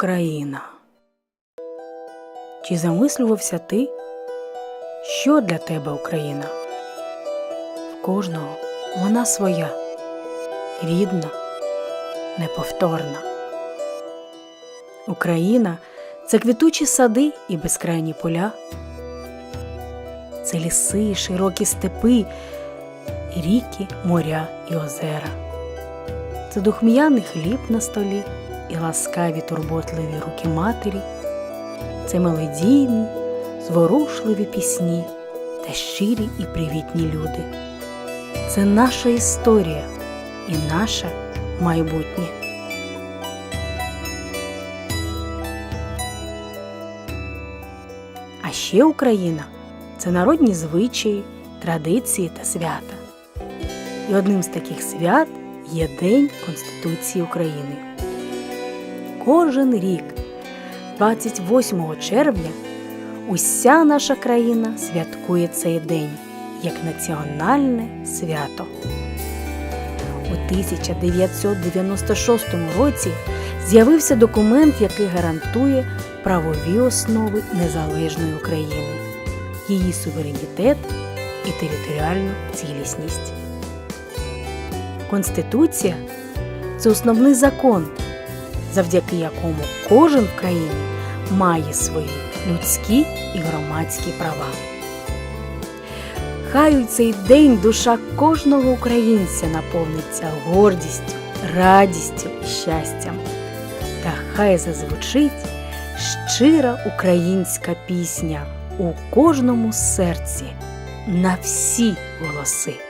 Україна. Чи замислювався ти, що для тебе Україна? В кожного вона своя, рідна, неповторна. Україна це квітучі сади і безкрайні поля, це ліси, широкі степи, ріки, моря і озера. Це духм'яний хліб на столі і ласкаві турботливі руки матері, це мелодійні, зворушливі пісні та щирі і привітні люди. Це наша історія і наше майбутнє. А ще Україна це народні звичаї, традиції та свята. І одним з таких свят є День Конституції України. Кожен рік, 28 червня, уся наша країна святкує цей день як національне свято. У 1996 році з'явився документ, який гарантує правові основи незалежної України, її суверенітет і територіальну цілісність. Конституція це основний закон, завдяки якому кожен в країні має свої людські і громадські права. Хай у цей день душа кожного українця наповниться гордістю, радістю і щастям. Та хай зазвучить щира українська пісня у кожному серці на всі голоси.